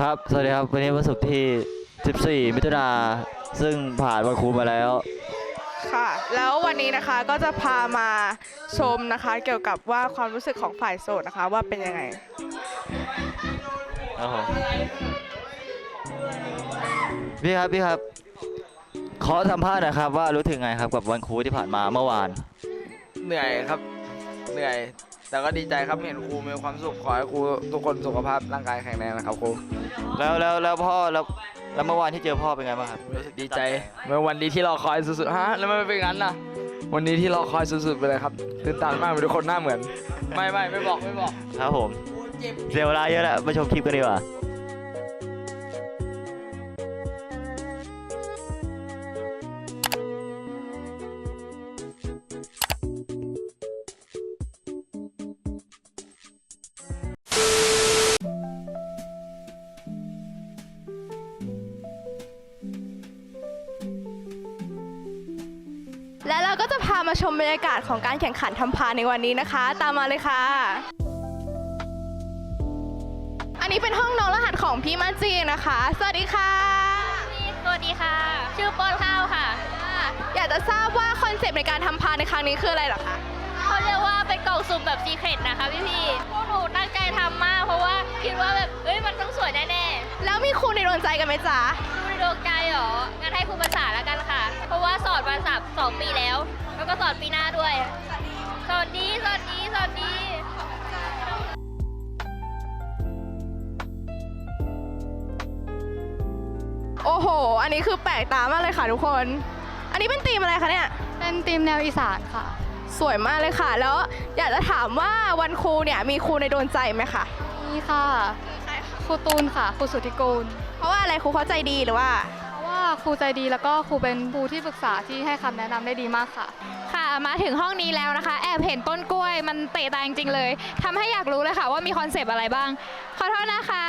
ครับ สวัสดีครับ วันนี้วันศุกร์ที่ 14 มิถุนาซึ่งผ่านวันครูมาแล้ว ค่ะ แล้ววันนี้นะคะก็จะพามาชมนะคะเกี่ยวกับว่าความรู้สึกของฝ่ายโสดนะคะว่าเป็นยังไง ครับผมพี่ครับพี่ครับ ขอสัมภาษณ์หนะครับว่ารู้ถึงไงครับกับวันครูที่ผ่านมาเมื่อวาน เหนื่อยครับ เหนื่อย แต่ก็ดีใจครับเห็นครูมีความสุขขอให้ครูทุกคนสุขภาพร่างกายแข็งแรงนะครับครูแล้วแล้วแล้วพ่อแล้วแล้วเมื่อวานที่เจอพ่อเป็นไงบ้างครับรู้สึกดีใจเมื่อวันนี้ที่รอคอยสุดๆฮะแล้วมันเป็นงั้นน่ะวันนี้ที่รอคอยสุดๆไปเลยครับตื่นตันมากทุกคนหน้าเหมือน ไม่ไม่ไม่บอกไม่บอกครับผมเสียเวลาเยอะแล้วมาชมคลิปกันดีกว่าและเรา มาชมบรรยากาศของการแข่งขันทำพานในวันนี้นะคะ ตามมาเลยค่ะ อันนี้เป็นห้องน้องรหัสของพี่มาจีนะคะ สวัสดีค่ะสวัสดีค่ะ ชื่อปอนข้าวค่ะ อยากจะทราบว่าคอนเซปต์ในการทำพานในครั้งนี้คืออะไรเหรอคะเขาเรียกว่าเป็นกล่องสุ่มแบบซีเครตนะคะพี่พี่ๆพวกหนูตั้งใจทำมากเพราะว่าคิดว่าแบบเอ้ยมันต้องสวยแน่แล้วมีครูในดวงใจกันไหมจ๊ะๆดูในดวงใจเหรองั้นให้ครูภาษาแล้วกันค่ะ เพราะว่าสอนมาสามสองปีแล้วแล้ว ก็สอนปีหน้าด้วย สวัสดี สวัสดี สวัสดีโอ้โห อันนี้คือแปลกตามากเลยค่ะทุกคน อันนี้เป็นธีมอะไรคะเนี่ย เป็นทีมแนวอีสานค่ะ สวยมากเลยค่ะ แล้วอยากจะถามว่าวันครูเนี่ยมีครูในดวงใจไหมคะนี่ค่ะ ครูตูนค่ะ ครูสุทธิกูล เพราะว่าอะไรครูเขาใจดีหรือว่าเพ ราะว่าครูใจดี แล้วก็ครูเป็นครูที่ปรึกษาที่ให้คำแนะนำได้ดีมากค่ะ ค่ะ มาถึงห้องนี้แล้วนะคะ แอบเห็นต้นกล้วยมันเตะตาจริงๆเลยทำให้อยากรู้เลยค่ะว่ามีคอนเซปต์อะไรบ้าง ขอโทษนะคะ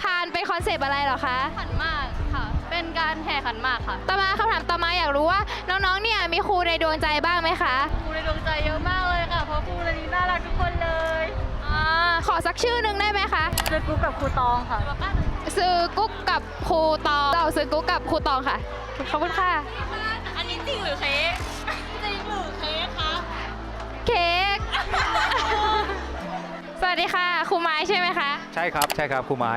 พานเป็นคอนเซปต์อะไรเหรอคะ ขันมากค่ะ เป็นการแห่ขันหมากค่ะต่อมาคำถามต่อมาอยากรู้ว่าน้องๆ เนี่ยมีครูในดวงใจบ้างไหมคะ ครูในดวงใจเยอะมากเลยค่ะ เพราะครูในนี้น่ารักทุกคนเลยอ่า ขอสักชื่อหนึ่งได้ไหมคะ เจอกูกับครูตองค่ะ ซื้อกุ๊กกับครูตองเราซื้อกุ๊กกับครูตองค่ะ ขอบคุณค่ะ อันนี้จริงหรือเค้กจริงหรือเค้กคะเค้ก สวัสดีค่ะ ครูไม้ใช่ไหมคะ ใช่ครับ ใช่ครับครูไม้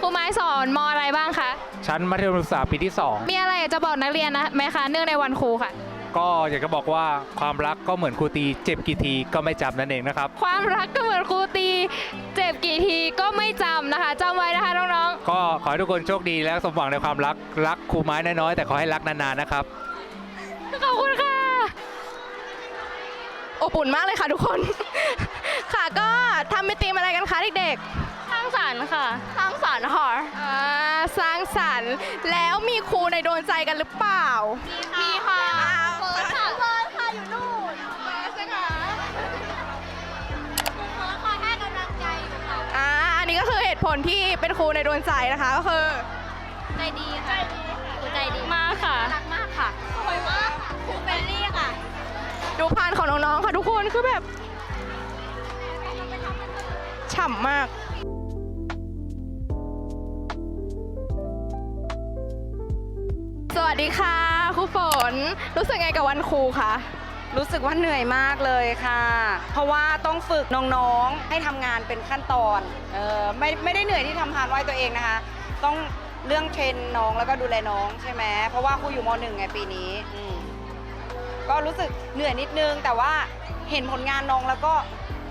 ครูไม้สอนมอะไรบ้างคะ ชั้นมัธยมศึกษาปีที่มีอะไรอยากจะบอกนักเรียนนะไหมคะ เนื่องในวันครูค่ะ2 ก็อยากจะบอกว่าความรักก็เหมือนครูตีเจ็บกี่ทีก็ไม่จำนั่นเองนะครับ ความรักก็เหมือนครูตี เจ็บกี่ทีก็ไม่จำนะคะจำไว้นะคะน้องก็ขอให้ทุกคนโชคดีและสมหวังในความรักรักครูไม้น้อยๆแต่ขอให้รักนานๆนะครับ ๆขอบคุณค่ะ อบอุ่นมากเลยค่ะทุกคน ค่ะก็ทำเป็นธีมอะไรกันคะเด็กสร้างสรรค์ค่ะ ๆสร้างสรรค์ค่ะอ่าสร้างสรรค์แล้วมีครูในดวงใจกันหรือเปล่า มีค่ะเฟิ ก็คือเหตุผลที่เป็นครูในดวงใจนะคะ ก็คือใจดีค่ะใจดีค่ะครูใจดีมากค่ะรักมากค่ะสวยมากครูเฟรนลี่ค่ะ ดูพานของน้องๆค่ะทุกคนคือแบบฉ่ำมากสวัสดีค่ะครูฝน รู้สึกไงกับวันครูคะ รู้สึกว่าเหนื่อยมากเลยค่ะ เพราะว่าต้องฝึกน้องๆ ให้ทำงานเป็นขั้นตอนเออไม่ไม่ได้เหนื่อยที่ทำพานไหวตัวเองนะคะ ต้องเรื่องเทรนน้องแล้วก็ดูแลน้องใช่ไหมเพราะว่าครูอยู่มหนึ่งไงปีนี้อืมก็รู้สึกเหนื่อยนิดนึง แต่ว่าเห็นผลงานน้องแล้วก็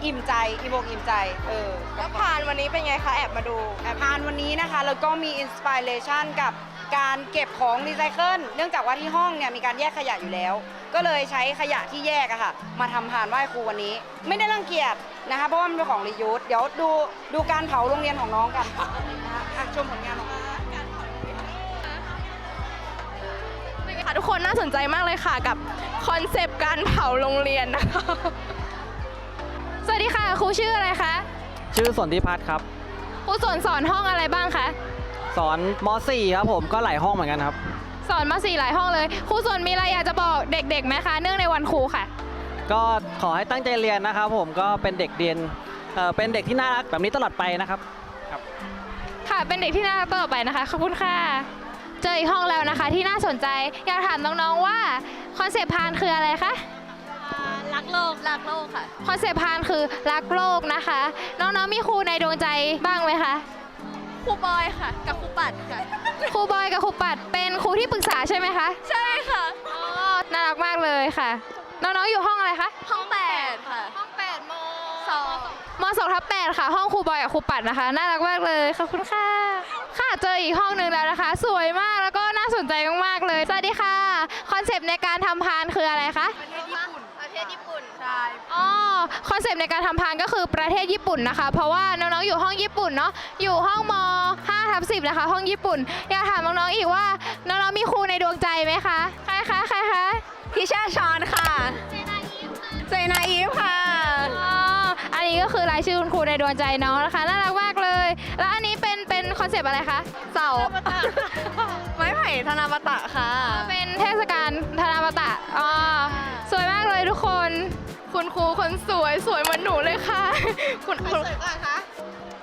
อิ่มใจอิ่มอกอิ่มใจเออ แล้วพานวันนี้เป็นไงคะ แอบมาดูแอบพานวันนี้นะคะ แล้วก็มีอินสปิเรชันกับ การเก็บของรีไซเคิลเนื่องจากว่าที่ห้องเนี่ยมีการแยกขยะอยู่แล้ว ก็เลยใช้ขยะที่แยกอะค่ะ มาทำพานไหว้ครูวันนี้ ไม่ได้รังเกียจนะคะ เพราะว่ามันเป็นของรียูสเดี๋ยวดูดูการเผาโรงเรียนของน้องกันนะคะอะชมผลงานของน้อง ค่ะทุกคนน่าสนใจมากเลยค่ะกับคอนเซปต์การเผาโรงเรียนนะคะ สวัสดีค่ะครูชื่ออะไรคะชื่อสนธิพัฒน์ครับ ครูสอนสอนห้องอะไรบ้างคะ สอนม .4 ครับผมก็หลายห้องเหมือนกันครับ สอนมาสี่หลายห้องเลยครูสอนมีอะไรอยากจะบอกเด็กๆไหมคะเนื่องในวันครูค่ะ ก็ขอให้ตั้งใจเรียนนะครับผมก็เป็นเด็กเรียนเอ่อเป็นเด็กที่น่ารักแบบนี้ตลอดไปนะครับ ค่ะ เป็นเด็กที่น่ารักต่อไปนะคะขอบคุณค่ะ เจออีกห้องแล้วนะคะ ที่น่าสนใจอยากถามน้องๆว่าคอนเซปต์พานคืออะไรคะรักโลกรักโลกค่ะ คอนเซปต์พานคือรักโลกนะคะ น้องๆมีครูในดวงใจบ้างไหมคะค รูบอยค่ะ กับครูปัดค่ะ ครูบอยกับครูปัดเป็นครูที่ปรึกษาใช่ไหมคะใช่ค่ะ อ๋อน่ารักมากเลยค่ะ น้องๆอยู่ห้องอะไรคะห้องแปดค่ะ ห้อง8มสอง มสองทับแปดค่ะ ห้องครูบอยกับครูปัดนะคะ น่ารักมากเลยขอบคุณค่ะ ค่ะเจออีกห้องหนึ่งแล้วนะคะ สวยมากแล้วก็น่าสนใจมากๆเลยสวัสดีค่ะ คอนเซปต์ในการทำพานคืออะไรคะ ประเทศ อ๋อคอนเซปต์ในการทำพานก็คือประเทศญี่ปุ่นนะคะ เพราะว่าน้องๆอยู่ห้องญี่ปุ่นเนาะอยู่ห้องม5ทับ10นะคะ ห้องญี่ปุ่น อยากถามน้องๆอีกว่าน้องๆมีครูในดวงใจไหมคะใครคะใครคะพี่ชาชอนค่ะเจนาอีฟค่ะอ๋ออันนี้ก็คือรายชื่อคุณครูในดวงใจน้องนะคะน่ารักมากเลย แล้วอันนี้เป็นเป็นคอนเซปต์อะไรคะเสาไม้ไผ่ธนาบตะค่ะ เป็นเทศกาลธนาบตะอ๋อสวยมากเลยทุกคน คุณครูคนสวยสวยเหมือนหนูเลยค่ะ คุณครู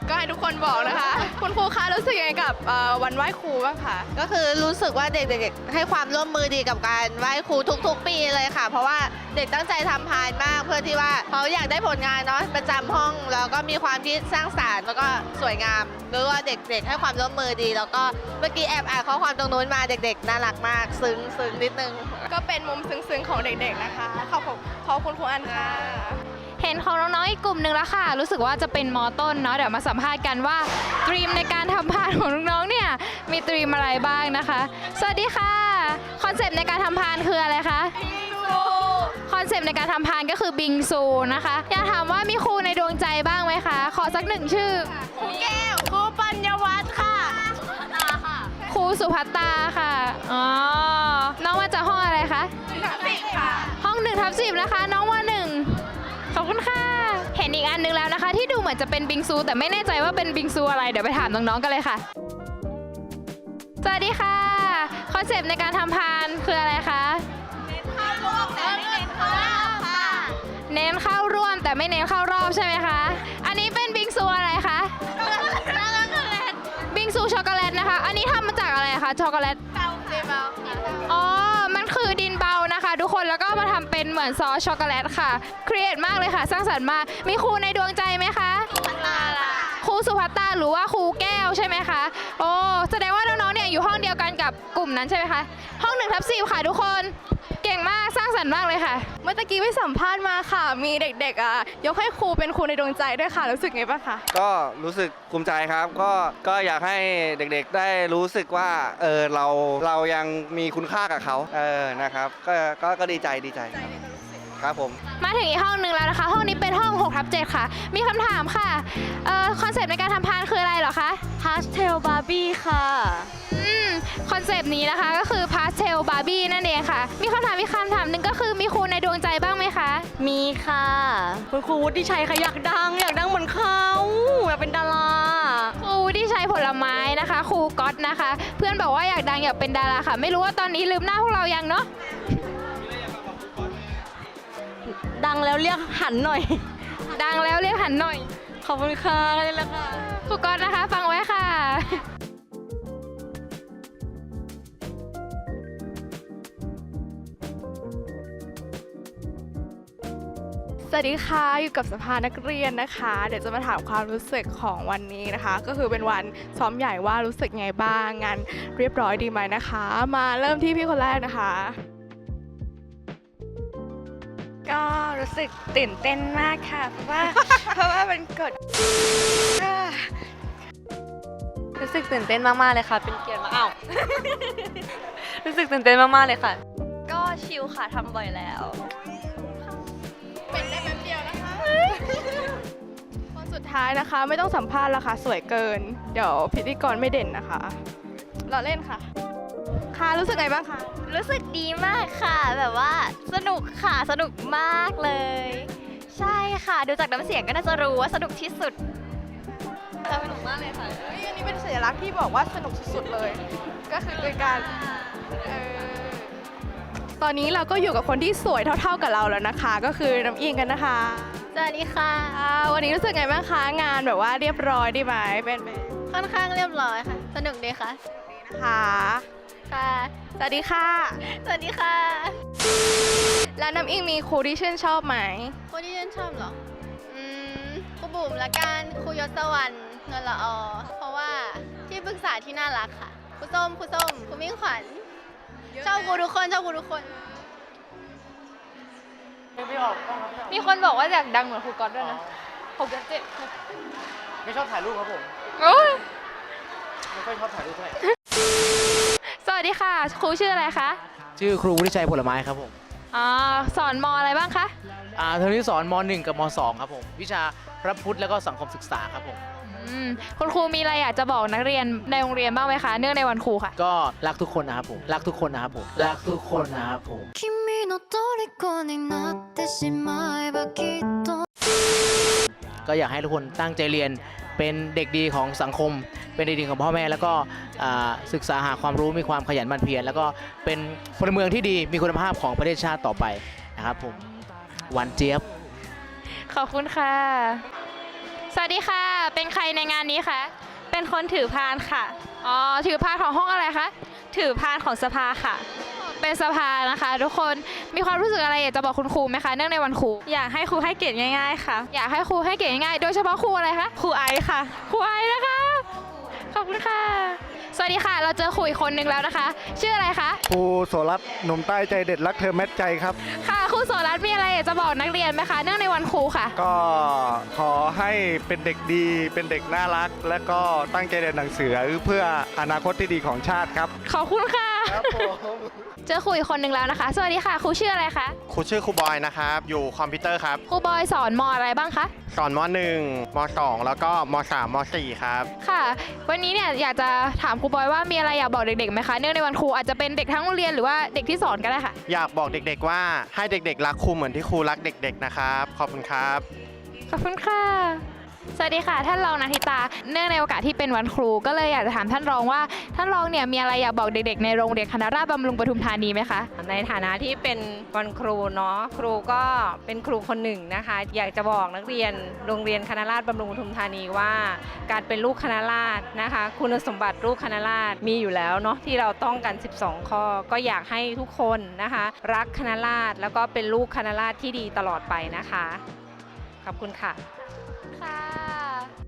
ก็ให้ทุกคนบอกนะคะ คุณครูคะรู้สึกยังไงกับเอ่อวันไหว้ครูบ้างคะก็คือรู้สึกว่าเด็กๆให้ความร่วมมือดีกับการไหว้ครูทุก ๆ ปีเลยค่ะ เพราะว่าเด็กตั้งใจทำพานมาก เพื่อที่ว่าเขาอยากได้ผลงานเนาะประจำห้องแล้วก็มีความคิดสร้างสรรค์แล้วก็สวยงามรู้ว่าเด็กๆ ให้ความร่วมมือดี แล้วก็เมื่อกี้แอบอ่านข้อความตรงนู้นมาเด็ก ๆ น่ารักมาก ซึ้งซึ้งนิดนึง ก็เป็นมุมซึ้งๆของเด็กๆนะคะ ขอบคุณขอบคุณครูอันค่ะ เห็นของน้องๆอีกกลุ่มหนึ่งแล้วค่ะ รู้สึกว่าจะเป็นมอต้นเนาะเดี๋ยวมาสัมภาษณ์กันว่าตรีมในการทำพานของน้องๆเนี่ยมีตรีมอะไรบ้างนะคะ สวัสดีค่ะคอนเซปต์ในการทำพานคืออะไรคะคอนเซปต์ในการทำพานก็คือบิงซูนะคะอยากถามว่ามีครูในดวงใจบ้างไหมคะ ขอสักหนึ่งชื่อครูแก้วครู สุภัตตาค่ะ อ๋อ น้องมาจากห้องอะไรคะห้องหนึ่งทับสิบนะคะ น้องว่าหนึ่งขอบคุณค่ะ เห็นอีกอันหนึงแล้วนะคะ ที่ดูเหมือนจะเป็นบิงซู แต่ไม่แน่ใจว่าเป็นบิงซูอะไร เดี๋ยวไปถามน้องๆกันเลยค่ะ สวัสดีค่ะ คอนเซปต์ในการทำพานคืออะไรคะ เน้นเข้าร่วมแต่ไม่เน้นเข้ารอบใช่ไหมคะ อันนี้ นะคะ อันนี้ทำมาจากอะไรคะ ช็อกโกแลตอ๋อ มันคือดินเบานะคะ ทุกคน แล้วก็มาทำเป็นเหมือนซอสช็อกโกแลตค่ะ ครีเอทมากเลยค่ะ สร้างสรรค์มาก มีครูในดวงใจไหมคะครูสุภัตตาหรือว่าครูแก้วใช่ไหมคะ โอ้ แสดงว่าน้องๆ เนี่ยอยู่ห้องเดียวกันกับกลุ่มนั้นใช่ไหมคะ ห้องหนึ่งทับสี่ค่ะทุกคน เก่งมากสร้างสรรค์มากเลยค่ะ เมื่อตะกี้ไปสัมภาษณ์มาค่ะ มีเด็กๆอะยกให้ครูเป็นครูในดวงใจด้วยค่ะ รู้สึกไงบ้างคะก็รู้สึกภูมิใจครับ ก็ก็อยากให้เด็กๆได้รู้สึกว่าเออเราเรายังมีคุณค่ากับเขาเออนะครับก็ก็ก็ดีใจดีใจครับครับผม มาถึงอีกห้องหนึ่งแล้วนะคะ ห้องนี้เป็นห้อง6ทับ7ค่ะ มีคำถามค่ะเอ่อคอนเซปต์ในการทำพานคืออะไรเหรอคะ Pastel Barbie ค่ะอืมค อนเซปต์นี้นะคะก็คือ Pastel Barbie นั่นเองค่ะ มีคำถามอีกคำถามหนึ่งก็คือมีครูในดวงใจบ้างไหมคะ มีค่ะ คุณครูวุฒิชัยค่ะอยากดัง อยากดังเหมือนเขาอยากเป็นดาราครูที่ใช้ผลไม้นะคะ ครูก๊อตนะคะ เพื่อนบอกว่าอยากดังอยากเป็นดาราค่ะ ไม่รู้ว่าตอนนี้ลืมหน้าพวกเรายังเนาะดังแล้วเรียกหันหน่อย ดังแล้วเรียกหันหน่อย ขอบคุณค่ะนี่แหละค่ะครูก๊อตนะคะ ฟังไว้ค่ะ วัสดีค่ะอยู่กับสภานักเรียนนะคะ เดี๋ยวจะมาถามความรู้สึกของวันนี้นะคะ ก็คือเป็นวันซ้อมใหญ่ว่ารู้สึกไงบ้างงานเรียบร้อยดีไหมนะคะ มาเริ่มที่พี่คนแรกนะคะ ก็รู้สึกตื่นเต้นมากค่ะ เพราะว่า เพราะว่าเป็นกฎรู้สึกตื่นเต้นมากๆเลยค่ะ เป็นเกียรติมากอ้าวรู้สึกตื่นเต้นมากๆเลยค่ะ ก็ชิลค่ะทำบ่อยแล้ว เป็นได้ คะคนสุดท้ายนะคะไม่ต้องสัมภาษณ์แล้วค่ะสวยเกิน เดี๋ยวพิธีกรไม่เด่นนะคะเราเล่นค่ะ ค่ะรู้สึกไงบ้างคะรู้สึกดีมากค่ะ แบบว่าสนุกค่ะ สนุกมากเลย ใช่ค่ะดูจากน้ำเสียงก็น่าจะรู้ว่าสนุกที่สุดสนุกมากเลยค่ะเฮ้ยอันนี้เป็นสัญลักษณ์ที่บอกว่าสนุกสุดๆเลย ก็คือเป็นการเอ่อตอนนี้เราก็อยู่กับคนที่สวยเท่า ๆกับเราแล้วนะคะ ก็คือน้ำอิงกันนะคะ สวัสดีค่ะอ่าวันนี้รู้สึกไงบ้างคะ งานแบบว่าเรียบร้อยดีไหมเป็นไหมค่อนข้างเรียบร้อยค่ะ สนุกดีค่ะค่ะค่ะสวัสดีค่ะ สวัสดีค่ะ แล้วน้ำอิงมีครูที่ชื่นชอบไหมคนที่ชื่นชอบเหรอ อืมครูบุ๋มละกันครูยศวรรณนนละออเพราะว่าที่ปรึกษาที่น่ารักค่ะครูส้มครูส้มครูมิ่งขวัญชอบครูทุกคนชอบครูทุกคน มีคนบอกว่าอยากดังเหมือนครูก๊อตด้วยนะหกเจ็ดไม่ชอบถ่ายรูปครับผมโอ้ยไม่ค่อยชอบถ่ายรูปเท่าไหร่สวัสดีค่ะ ครูชื่ออะไรคะชื่อครูวุฒิชัยผลไม้ครับผมอ๋อสอนมอะไรบ้างคะอ่าเทอมที่สอนม .1 กับม .2 ครับผม วิชาพระพุทธแล้วก็สังคมศึกษาครับผม อืม คุณครูมีอะไรอยากจะบอกนักเรียนในโรงเรียนบ้างไหมคะ เนื่องในวันครูค่ะ ก็รักทุกคนนะครับผม รักทุกคนนะครับผม รักทุกคนนะครับผม 君の虜になってしまえばきっと ก็อยากให้ทุกคนตั้งใจเรียนเป็นเด็กดีของสังคม เป็นเด็กดีของพ่อแม่ แล้วก็อ่าศึกษาหาความรู้มีความขยันหมั่นเพียรแล้วก็เป็นพลเมืองที่ดีมีคุณภาพของประเทศชาติต่อไปนะครับผมหวันเจี๊ยบ ขอบคุณค่ะ สวัสดีค่ะ เป็นใครในงานนี้คะ เป็นคนถือพานค่ะ อ๋อ ถือพานของห้องอะไรคะ ถือพานของสภาค่ะ เป็นสภานะคะ ทุกคน มีความรู้สึกอะไรอยากจะบอกคุณครูไหมคะ เนื่องในวันครู อยากให้ครูให้เกียรติง่าย ๆ ค่ะ อยากให้ครูให้เก่งง่ายๆ โดยเฉพาะครูอะไรคะ ครูไอซ์ค่ะ ครูไอนะคะ ขอบคุณค่ะ สวัสดีค่ะ เราเจอครูอีกคนนึงแล้วนะคะ ชื่ออะไรคะ ครูโสรัตน์หนุ่มใต้ใจเด็ดรักเธอแมทใจครับ ค่ะครูโสรัตน์มีอะไรอยากจะบอกนักเรียนไหมคะ เนื่องในวันครูค่ะ ก็ขอให้เป็นเด็กดีเป็นเด็กน่ารัก และก็ตั้งใจเรียนหนังสือเพื่ออนาคตที่ดีของชาติครับ ขอบคุณค่ะ ครับผมเจอครูอีกคนนึงแล้วนะคะ สวัสดีค่ะครูชื่ออะไรคะครูชื่อครูบอยนะครับ อยู่คอมพิวเตอร์ครับครูบอยสอนมอะไรบ้างคะ สอนม .1 ม .2 แล้วก็ม .3 ม .4 ครับ ค่ะ วันนี้เนี่ยอยากจะถามครูบอยว่ามีอะไรอยากบอกเด็กๆไหมคะ เนื่องในวันครูอาจจะเป็นเด็กทั้งโรงเรียนหรือว่าเด็กที่สอนก็ได้ค่ะ อยากบอกเด็กๆว่าให้เด็กๆรักครูเหมือนที่ครูรักเด็ก ๆนะครับ ขอบคุณครับ ขอบคุณค่ะ สวัสดีค่ะ ท่านรองนาทิตา เนื่องในโอกาสที่เป็นวันครู ก็เลยอยากจะถามท่านรองว่า ท่านรองเนี่ยมีอะไรอยากบอกเด็กๆ ในโรงเรียนคณะราษฎรบำรุงปทุมธานีไหมคะ ในฐานะที่เป็นวันครูเนาะครูก็เป็นครูคนหนึ่งนะคะ อยากจะบอกนักเรียนโรงเรียนคณะราษฎรบำรุงปทุมธานีว่า การเป็นลูกคณะราษฎรนะคะ คุณสมบัติลูกคณะราษฎรมีอยู่แล้วเนาะที่เราต้องกัน 12 ข้อ ก็อยากให้ทุกคนนะคะ รักคณะราษฎรแล้วก็เป็นลูกคณะราษฎรที่ดีตลอดไปนะคะขอบคุณค่ะ ค่ะ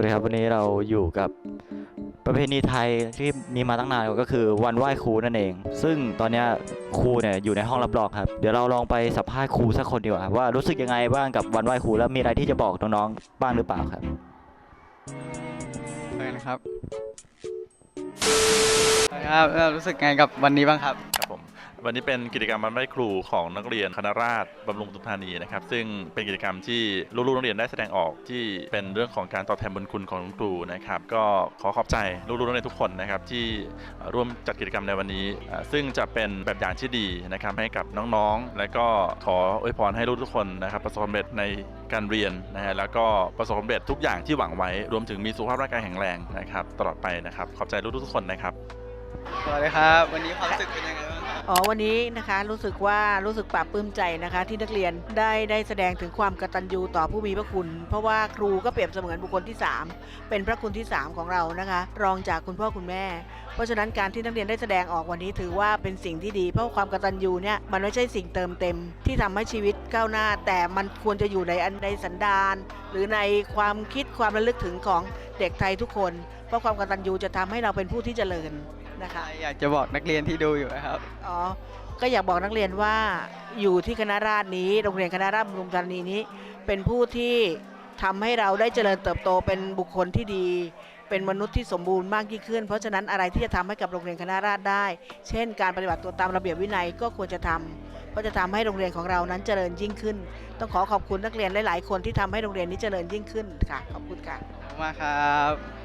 วัสดีครับวันนี้เราอยู่กับประเพณีไทยที่มีมาตั้งนานก็คือวันไหว้ครูนั่นเอง ซึ่งตอนนี้ครูเนี่ยอยู่ในห้องรับรองครับ เดี๋ยวเราลองไปสัมภาษณ์ครูสักคนดีกว่าว่ารู้สึกยังไงบ้างกับวันไหว้ครูแล้วมีอะไรที่จะบอกน้องๆบ้างหรือเปล่าครับเนครับครับรู้สึกไงกับวันนี้บ้างครับ วันนี้เป็นกิจกรรมวันไหว้ครูของนักเรียนคณะราษฎรบำรุงทุนธานีนะครับ ซึ่งเป็นกิจกรรมที่ลูกๆนักเรียนได้แสดงออกที่เป็นเรื่องของการตอบแทนบุญคุณของครูนะครับ ก็ขอขอบใจลูกๆนักเรียนทุกคนนะครับที่ร่วมจัดกิจกรรมในวันนี้ ซึ่งจะเป็นแบบอย่างที่ดีนะครับให้กับน้องๆ และก็ขออวยพรให้ลูกทุกคนนะครับประสบความสำเร็จในการเรียนนะฮะแล้วก็ประสบความสำเร็จทุกอย่างที่หวังไว้รวมถึงมีสุขภาพร่างกายแข็งแรงนะครับตลอดไปนะครับขอบใจลูกทุกคนนะครับ สวัสดีครับ วันนี้ความรู้สึกเป็นยังไงบ้างครับอ๋อวันนี้นะคะรู้สึกว่ารู้สึกปลาบปลื้มใจนะคะ ที่นักเรียนได้ได้แสดงถึงความกตัญญูต่อผู้มีพระคุณ เพราะว่าครูก็เปรียบเสมือนบุคคลที่ 3 เป็นพระคุณที่ 3 ของเรานะคะ รองจากคุณพ่อคุณแม่ เพราะฉะนั้นการที่นักเรียนได้แสดงออกวันนี้ถือว่าเป็นสิ่งที่ดี เพราะความกตัญญูเนี่ยมันไม่ใช่สิ่งเติมเต็ม ที่ทำให้ชีวิตก้าวหน้า แต่มันควรจะอยู่ในอันในสันดาน หรือในความคิดความระลึกถึงของเด็กไทยทุกคน เพราะความกตัญญูจะทำให้เราเป็นผู้ที่เจริญ นะคะ อยากจะบอกนักเรียนที่ดูอยู่นะครับ อ๋อ ก็อยากบอกนักเรียนว่าอยู่ที่คณะราษฎรนี้ โรงเรียนคณะราษฎรบำรุงธานีนี้ เป็นผู้ที่ทำให้เราได้เจริญเติบโตเป็นบุคคลที่ดี เป็นมนุษย์ที่สมบูรณ์มากยิ่งขึ้น เพราะฉะนั้นอะไรที่จะทำให้กับโรงเรียนคณะราษฎรได้ เช่น การปฏิบัติตัวตามระเบียบวินัยก็ควรจะทำก็จะทำให้โรงเรียนของเรานั้นเจริญยิ่งขึ้น ต้องขอขอบคุณนักเรียนหลาย ๆ คนที่ทำให้โรงเรียนนี้เจริญยิ่งขึ้นค่ะ ขอบคุณค่ะ ขอบคุณมากครับ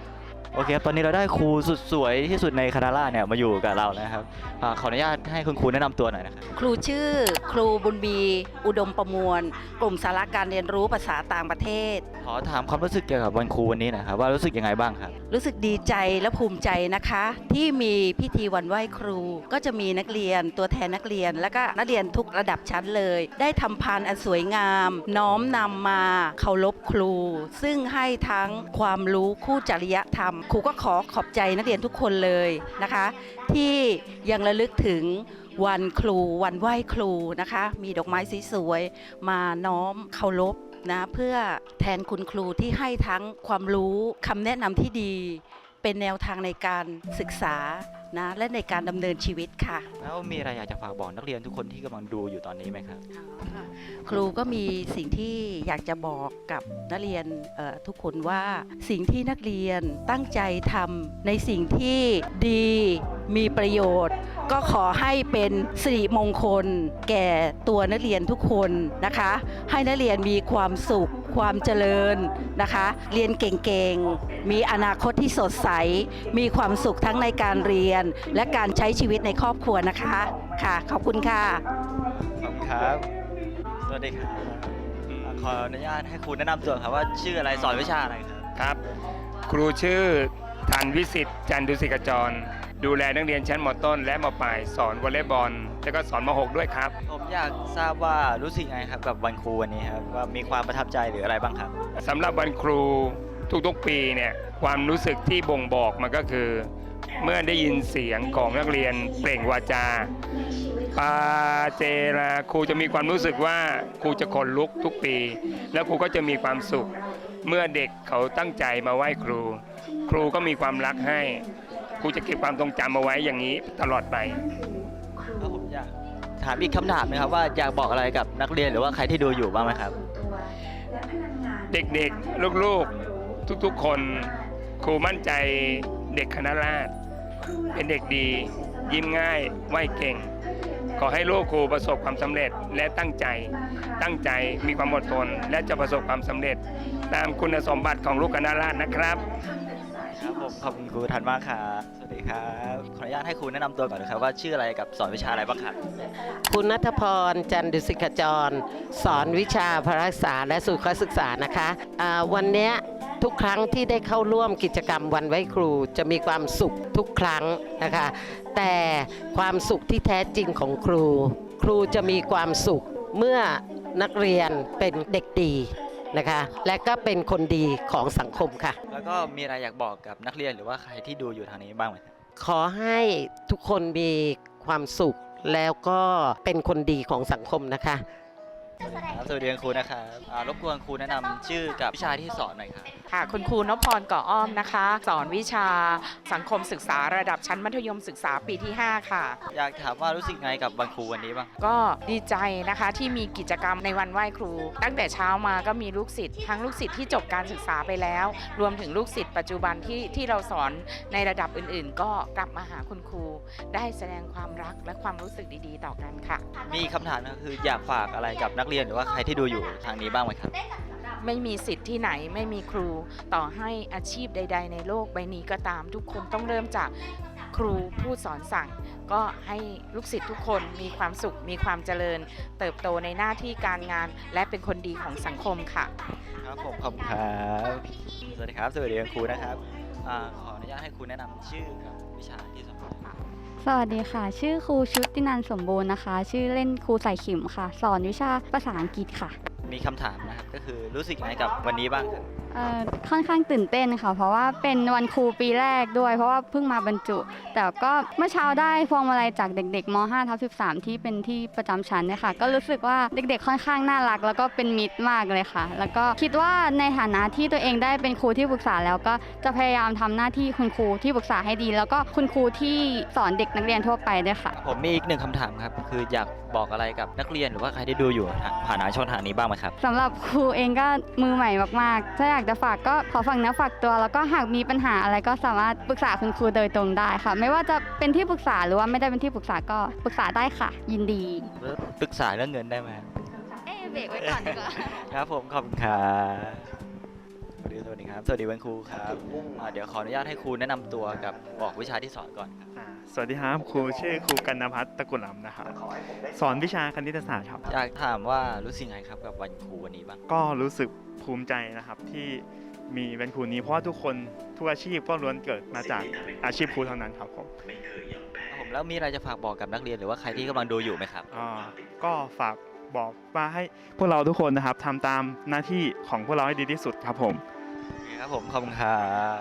โอเคครับตอนนี้เราได้ครูสุดสวยที่สุดในคณะราษฎรเนี่ยมาอยู่กับเรานะครับอ่าขออนุญาตให้คุณครูแนะนำตัวหน่อยนะครับครูชื่อ ครูบุญบีอุดมประมวล กลุ่มสาระการเรียนรู้ภาษาต่างประเทศ ขอถามความรู้สึกเกี่ยวกับวันครูวันนี้หนะครับว่ารู้สึกยังไงบ้างครับ รู้สึกดีใจและภูมิใจนะคะ ที่มีพิธีวันไหว้ครู ก็จะมีนักเรียนตัวแทนนักเรียน และก็นักเรียนทุกระดับชั้นเลย ได้ทำพานอันสวยงาม น้อมนำมาเคารพครู ซึ่งให้ทั้งความรู้คู่จริยธรรมครูก็ขอขอบใจนักเรียนทุกคนเลยนะคะ ที่ยังระลึกถึงวันครูวันไหว้ครูนะคะ มีดอกไม้สีสวยมาน้อมเคารพนะเพื่อแทนคุณครูที่ให้ทั้งความรู้คำแนะนำที่ดี เป็นแนวทางในการศึกษานะและในการดำเนินชีวิตค่ะ แล้วมีอะไรอยากจะฝากบอกนักเรียนทุกคนที่กำลังดูอยู่ตอนนี้ไหมครับ ครูก็มีสิ่งที่อยากจะบอกกับนักเรียนเอ่อทุกคนว่าสิ่งที่นักเรียนตั้งใจทำในสิ่งที่ดีมีประโยชน์ ก็ขอให้เป็นสิริมงคล แก่ตัวนักเรียนทุกคนนะคะ ให้นักเรียนมีความสุข ความเจริญนะคะ เรียนเก่งๆ มีอนาคตที่สดใส มีความสุขทั้งในการเรียน และการใช้ชีวิตในครอบครัวนะคะค่ะขอบคุณค่ะขอบคุณครับ สวัสดีครับอ่าขออนุญาตให้ครูแนะนำตัวครับว่าชื่ออะไรสอนวิชาอะไรครับครับ ครูชื่อธันวิสิทธิ์จันดุสิกจร ดูแลนักเรียนชั้นมต้น และมปลายสอนวอลเลย์บอลแล้วก็สอนมหกด้วยครับ ผมอยากทราบว่ารู้สึกไงครับกับวันครูวันนี้ครับว่ามีความประทับใจหรืออะไรบ้างครับ สำหรับวันครูทุกๆปีเนี่ยความรู้สึกที่บ่งบอกมันก็คือ เมื่อได้ยินเสียงของนักเรียนเปล่งวาจาปาเจราครูจะมีความรู้สึกว่าครูจะขนลุกทุกปี แล้วครูก็จะมีความสุข เมื่อเด็กเขาตั้งใจมาไหว้ครู ครูก็มีความรักให้ค รูจะเก็บความทรงจำเอาไว้อย่างนี้ตลอดไปแล้วผมอยากถามอีกคำถามนะครับว่าอยากบอกอะไรกับนักเรียนหรือว่าใครที่ดูอยู่บ้างไหมครับ เด็กๆ ลูกๆ ทุกๆ คน ครูมั่นใจเด็กคณะราษฎรเป็นเด็กดี ยิ้มง่ายไหวเก่ง ขอให้ลูกครูประสบความสำเร็จและตั้งใจ ตั้งใจมีความอดทนและจะประสบความสำเร็จ ตามคุณสมบัติของลูกคณะราษฎรนะครับ ครับผมขอบคุณครูทันมากครับสวัสดีครับขออนุญาตให้ครูแนะนำตัวก่อนนะครับว่าชื่ออะไรกับสอนวิชาอะไรบ้างครับคุณนัทพร จันดุสิกจร สอนวิชาพระรักษาและสุขศึกษานะคะอ่าวันเนี้ยทุกครั้งที่ได้เข้าร่วมกิจกรรมวันไหว้ครูจะมีความสุขทุกครั้งนะคะ แต่ความสุขที่แท้จริงของครู ครูจะมีความสุขเมื่อนักเรียนเป็นเด็กดี นะคะ และก็เป็นคนดีของสังคมค่ะ แล้วก็มีอะไรอยากบอกกับนักเรียนหรือว่าใครที่ดูอยู่ทางนี้บ้างไหมครับขอให้ทุกคนมีความสุขแล้วก็เป็นคนดีของสังคมนะคะครับ สวัสดีคุณครูนะครับอ่ารบกวนครูแนะนำชื่อกับวิชาที่สอนหน่อยครับ ค่ะคุณครูนพพรก่ออ้อมนะคะ สอนวิชาสังคมศึกษาระดับชั้นมัธยมศึกษาปีที่ 5 ค่ะ อยากถามว่ารู้สึกไงกับวันครูวันนี้บ้าง ก็ดีใจนะคะที่มีกิจกรรมในวันไหว้ครู ตั้งแต่เช้ามาก็มีลูกศิษย์ทั้งลูกศิษย์ที่จบการศึกษาไปแล้ว รวมถึงลูกศิษย์ปัจจุบันที่ที่เราสอนในระดับอื่นๆ ก็กลับมาหาคุณครู ได้แสดงความรักและความรู้สึกดีๆ ต่อกันค่ะ มีคำถามนะคืออยากฝากอะไรกับนักเรียนหรือว่าใครที่ดูอยู่ทางนี้บ้างไหมครับ ไม่มีสิทธิ์ที่ไหนไม่มีครู ต่อให้อาชีพใด ๆ ในโลกใบนี้ก็ตามทุกคนต้องเริ่มจากครูผู้สอนสั่ง ก็ให้ลูกศิษย์ทุกคนมีความสุขมีความเจริญ เติบโตในหน้าที่การงาน และเป็นคนดีของสังคมค่ะ ครับผมขอบคุณครับสวัสดีครับสวัสดีคุณครูนะครับอ่าขออนุญาตให้ครูแนะนำชื่อกับวิชาที่สอนครับ สวัสดีค่ะ ชื่อครูชุตินันสมบูรณ์นะคะ ชื่อเล่นครูใส่ขิมค่ะ สอนวิชาภาษาอังกฤษค่ะ มีคำถามนะครับ ก็คือรู้สึกไงกับวันนี้บ้างครับ ค่อนข้างตื่นเต้นค่ะ เพราะว่าเป็นวันครูปีแรกด้วย เพราะว่าเพิ่งมาบรรจุ แต่ก็เมื่อเช้าได้พวงมาลัยจากเด็กๆม5ทับ13 ที่เป็นที่ประจำชั้นเนี่ยค่ะก็รู้สึกว่าเด็กๆ ค่อนข้างน่ารัก แล้วก็เป็นมิตรมากเลยค่ะ แล้วก็คิดว่าในฐานะที่ตัวเองได้เป็นครูที่ปรึกษาแล้วก็จะพยายามทำหน้าที่คุณครูที่ปรึกษาให้ดี แล้วก็คุณครูที่สอนเด็กนักเรียนทั่วไปด้วยค่ะ ผมมีอีกหนึ่งคำถามครับ คืออยากบอกอะไรกับนักเรียนหรือว่าใครที่ดูอยู่ผ่านทางช่องทางนี้บ้างไหมครับสำหรับครูเองก็มือใหม่มากๆถ้าอยากจะฝากก็ขอฝากเนื้อฝากตัว แล้วก็หากมีปัญหาอะไรก็สามารถปรึกษาคุณครูโดยตรงได้ค่ะ ไม่ว่าจะเป็นที่ปรึกษาหรือว่าไม่ได้เป็นที่ปรึกษาก็ปรึกษาได้ค่ะ ยินดีปรึกษาเรื่องเงินได้ไหมเอ๊ะเบรกไว้ก่อนดีกว่า ครับผมขอบคุณครับส วัสดีสวัสดีครับ สวัสดีวันครูครับอ่าเดี๋ยวขออนุญาตให้ครูแนะนำตัวกับบอกวิชาที่สอนก่อนครับสวัสดีครับครูชื่อครูกันนพัฒน์ตะกุลำนะครับสอนวิชาคณิตศาสตร์ครับ อยากถามว่ารู้สึกไงครับกับวันครูวันนี้บ้าง ก็รู้สึกภูมิใจนะครับที่มีเป็นครูนี้เพราะว่าทุกคนทุกอาชีพก็ล้วนเกิดมาจากอาชีพครูเท่านั้นครับผมครับผมแล้วมีอะไรจะฝากบอกกับนักเรียนหรือว่าใครที่กำลังดูอยู่ไหมครับ อ่าก็ฝากบอกว่าให้พวกเราทุกคนนะครับทำตามหน้าที่ของพวกเราให้ดีที่สุดครับผม ครับผมขอบคุณครับ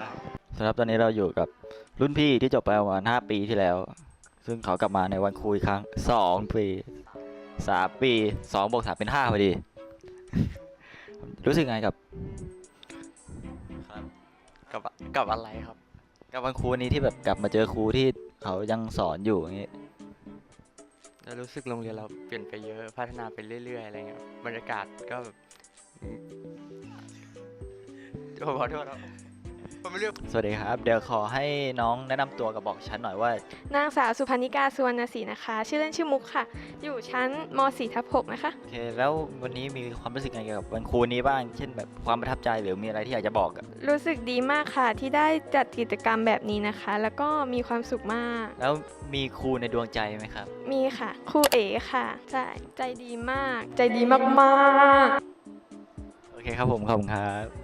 สำหรับตอนนี้เราอยู่กับรุ่นพี่ที่จบไปประมาณ5ปีที่แล้ว ซึ่งเขากลับมาในวันครูอีกครั้ง2ปี3ปี2บวก3เป็น5พอดี รู้สึกไงกับครับกับกับอะไรครับ กับวันครูวันนี้ที่แบบกลับมาเจอครูที่เขายังสอนอยู่อย่างนี้ก็รู้สึกโรงเรียนเราเปลี่ยนไปเยอะพัฒนาไปเรื่อยๆอะไรเงี้ยบรรยากาศก็แบบ อืมขอโทษครับผมไม่เลือกสวัสดีครับ เดี๋ยวขอให้น้องแนะนำตัวกับบอกชั้นหน่อยว่า นางสาวสุพนิกาสุวรรณศรีนะคะ ชื่อเล่นชื่อมุกค่ะ อยู่ชั้นม .4 ทับ6นะคะ โอเค แล้ววันนี้มีความรู้สึกไงเกี่ยวกับวันครูนี้บ้าง เช่นแบบความประทับใจหรือมีอะไรที่อยากจะบอกอะรู้สึกดีมากค่ะที่ได้จัดกิจกรรมแบบนี้นะคะ แล้วก็มีความสุขมาก แล้วมีครูในดวงใจไหมครับ มีค่ะครูเอ๋ค่ะใช่ใจดีมาก ใจดีมากๆ โอเคครับผม ขอบคุณครับ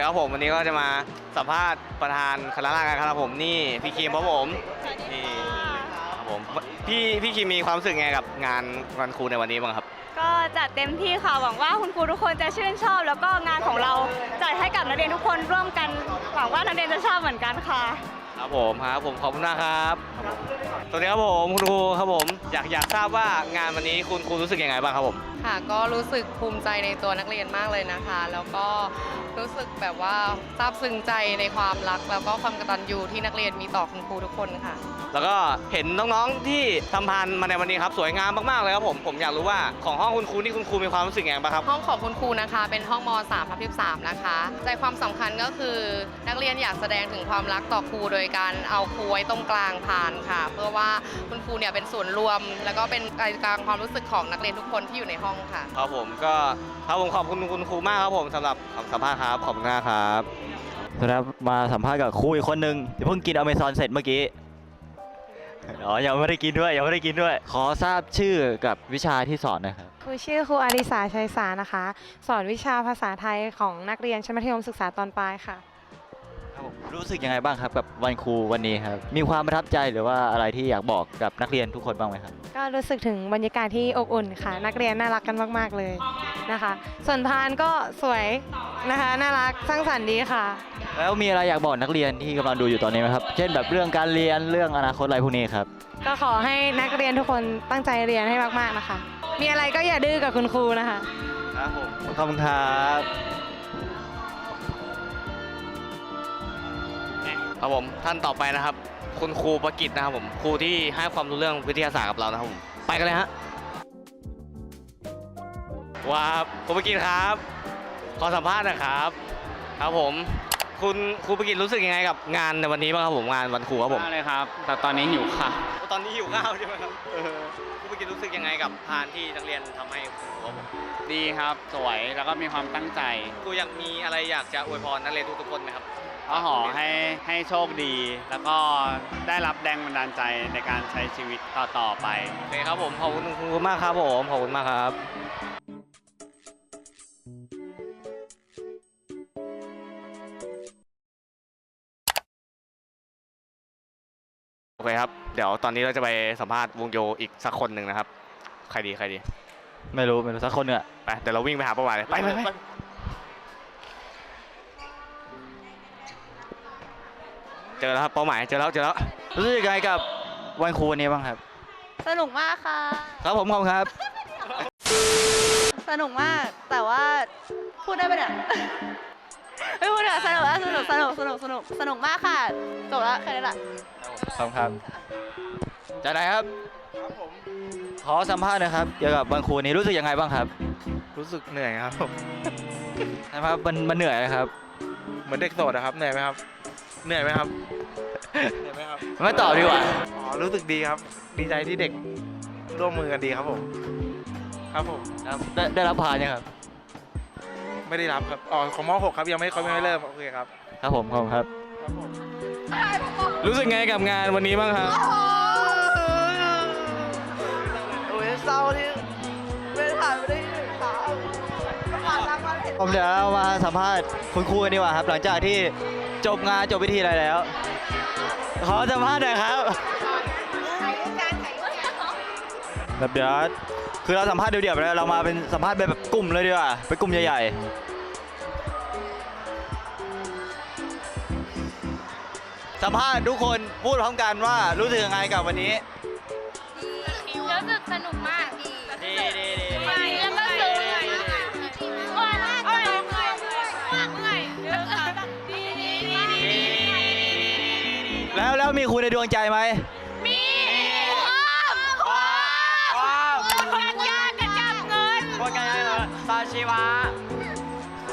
สวัสดีครับผมวันนี้ก็จะมาสัมภาษณ์ประธานคณะราษฎรครับผมนี่พี่คิมครับผมนี่ครับผมพี่พี่คิมมีความรู้สึกไงกับงานวันครูในวันนี้บ้างครับ ก็จัดเต็มที่ค่ะหวังว่าคุณครูทุกคนจะชื่นชอบ แล้วก็งานของเราจัดให้กับนักเรียนทุกคนร่วมกันหวังว่านักเรียนจะชอบเหมือนกันค่ะครับผมครับผมขอบคุณมากครับสวัสดีครับผมคุณครูครับผมอยากอยากทราบว่างานวันนี้คุณครูรู้สึกยังไงบ้างครับผม ค่ะ ก็รู้สึกภูมิใจในตัวนักเรียนมากเลยนะคะ แล้วก็รู้สึกแบบว่าซาบซึ้งใจในความรัก แล้วก็ความกตัญญูที่นักเรียนมีต่อคุณครูทุกคนค่ะ แล้วก็เห็นน้องๆที่ทำพานมาในวันนี้ครับสวยงามมากๆเลยครับผมผมอยากรู้ว่าของห้องคุณครูนี่คุณครูมีความรู้สึกยังไงบ้างครับห้องของคุณครูนะคะ เป็นห้องม 3 ทับ13นะคะ ใจความสำคัญก็คือนักเรียนอยากแสดงถึงความรักต่อครูโดยการเอาครูไว้ตรงกลางพานค่ะ เพื่อว่าคุณครูเนี่ยเป็นส่วนรวม แล้วก็เป็นใจกลางความรู้สึกของนักเรียนทุกคนที่อยู่ในห้องค่ะครับผมก็ครับผมขอบคุณคุณครูมากครับผมสำหรับคำสัมภาษณ์ครับขอบคุณมากครับนะครับมาสัมภาษณ์กับครูอีกคนนึงที่เพิ่งกินอเมซอนเสร็จเมื่อกี้ อ๋อ ยังไม่ได้กินด้วย ยังไม่ได้กินด้วย ขอทราบชื่อกับวิชาที่สอนหนะครับ ครูชื่อครูอาริสาชัยสานะคะ สอนวิชาภาษาไทยของนักเรียนชั้นมัธยมศึกษาตอนปลายค่ะ รู้สึกยังไงบ้างครับกับวันครูวันนี้ครับ มีความประทับใจหรือว่าอะไรที่อยากบอกกับนักเรียนทุกคนบ้างไหมครับ ก็รู้สึกถึงบรรยากาศที่อบอุ่นค่ะ นักเรียนน่ารักกันมาก ๆ เลยนะคะ ส่วนพานก็สวยนะคะ น่ารักสร้างสรรค์ดีค่ะ แล้วมีอะไรอยากบอกนักเรียนที่กำลังดูอยู่ตอนนี้ไหมครับ เช่นแบบเรื่องการเรียนเรื่องอนาคตอะไรพวกนี้ครับ ก็ขอให้นักเรียนทุกคนตั้งใจเรียนให้มากๆนะคะ มีอะไรก็อย่าดื้อกับคุณครูนะคะ ครับผมขอบคุณครับ ครับผมท่านต่อไปนะครับ คุณครูประกิตนะครับผมครูที่ให้ความรู้เรื่องวิทยาศาสตร์กับเรานะครับผมไปกันเลยฮะว้าวครูประกิตครับ ขอสัมภาษณ์หนะครับ ครับผม คุณครูประกิตรู้สึกยังไงกับงานในวันนี้บ้างครับผมงานวันครูครับผมเลยครับ แต่ตอนนี้หิวค่ะ ตอนนี้หิวข้าวใช่ไหมครับเออครูประกิตรู้สึกยังไงกับพานที่นักเรียนทำให้ครูครับผมดีครับ สวยแล้วก็มีความตั้งใจ ครูอยากมีอะไรอยากจะอวยพรนักเรียนทุกๆคนไหมครับ ก็ขอให้ให้โชคดี แล้วก็ได้รับแรงบันดาลใจในการใช้ชีวิตต่อๆไปโอเคครับผมขอบคุณคุณครูมากครับผมขอบคุณมากครับโอเคครับ เดี๋ยวตอนนี้เราจะไปสัมภาษณ์วงโยอีกสักคนหนึ่งนะครับ ใครดีใครดี ไม่รู้ ไม่รู้สักคนเนี่ยไปเดี๋ยวเราวิ่งไปหาประวัติเลยไปไปไป เจอแล้วครับเป้าหมายเจอแล้วเจอแล้วรู้สึกยังไงกับวันครูวันนี้บ้างครับ สนุกมากค่ะ ครับผมขอบคุณครับ สนุกมากแต่ว่าพูดได้ปะเนี่ย ไม่พูดอะสนุกอะสนุกสนุกสนุกสนุกสนุกมากค่ะจบแล้วแค่นี้แหละขอบคุณครับจากไหนครับขอสัมภาษณ์หนะครับเกี่ยวกับวันครูนี้รู้สึกยังไงบ้างครับรู้สึกเหนื่อยครับผมนะครับมันมันเหนื่อยนะครับ เหมือนเด็กโสดนะครับเหนื่อยไหมครับ เหนื่อยไหมครับ เหนื่อยไหมครับ ไม่ตอบดีกว่า อ๋อ รู้สึกดีครับ ดีใจที่เด็กร่วมมือกันดีครับผม ครับผม ครับได้ได้รับพานยังครับ ไม่ได้รับครับ อ๋อ ของม .6 ครับ ยังไม่เขายังไม่เริ่ม โอเคครับ ครับผมขอบคุณครับรู้สึกไงกับงานวันนี้บ้างครับ โอ้ยเศร้าดิไม่ผ่านไม่ได้หนึ่งสามผ่านรางวัลเห็นผมเดี๋ยวเรามาสัมภาษณ์คุณครูกันดีกว่าครับ หลังจากที่ จบงานจบพิธีอะไรแล้ว ขอสัมภาษณ์หน่อยครับแบบเดี๋ยวคือเราสัมภาษณ์เดี่ยวๆไปแล้วเรามาเป็นสัมภาษณ์แบบกลุ่มเลยดีกว่าเป็นกลุ่มใหญ่ๆ สัมภาษณ์ทุกคนพูดพร้อมกันว่ารู้สึกยังไงกับวันนี้ มีครูในดวงใจไหมมีความความการยากกระจับเงินว่าไงเหรอซาชิวะ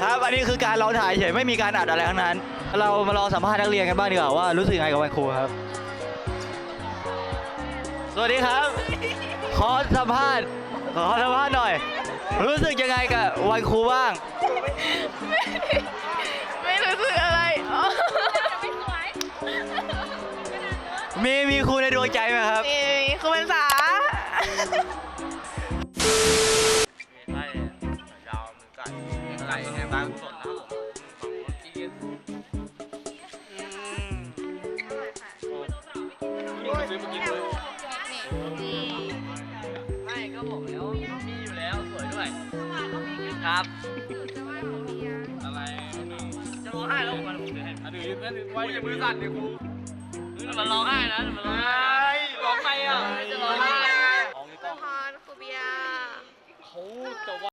ครับอันนี้คือการเราถ่ายเฉยไม่มีการอัดอะไรทั้งนั้น เรามาลองสัมภาษณ์นักเรียนกันบ้างดีกว่าว่ารู้สึกยังไงกับวันครูครับ สวัสดีครับ ขอสัมภาษณ์ขอสัมภาษณ์หน่อย รู้สึกยังไงกับวันครูบ้าง ดวงใจไหมครับมีมีครูเป็นษา ไล่ยาวมือไก่ไก่ยังไงบ้างสดนะครับผมนี่ซื้อมากินเลยไม่ก็บอกแล้วมีอยู่แล้วสวยด้วย ครับ อะไรจะร้องไห้แล้วผมมันผมถือให้อะถือถือไว้อย่ามือสั่นดิครู มันร้องไห้นะมันร้องไห้ร้องไปอะจะร้องไห้พรครูเบียร์เขาจบ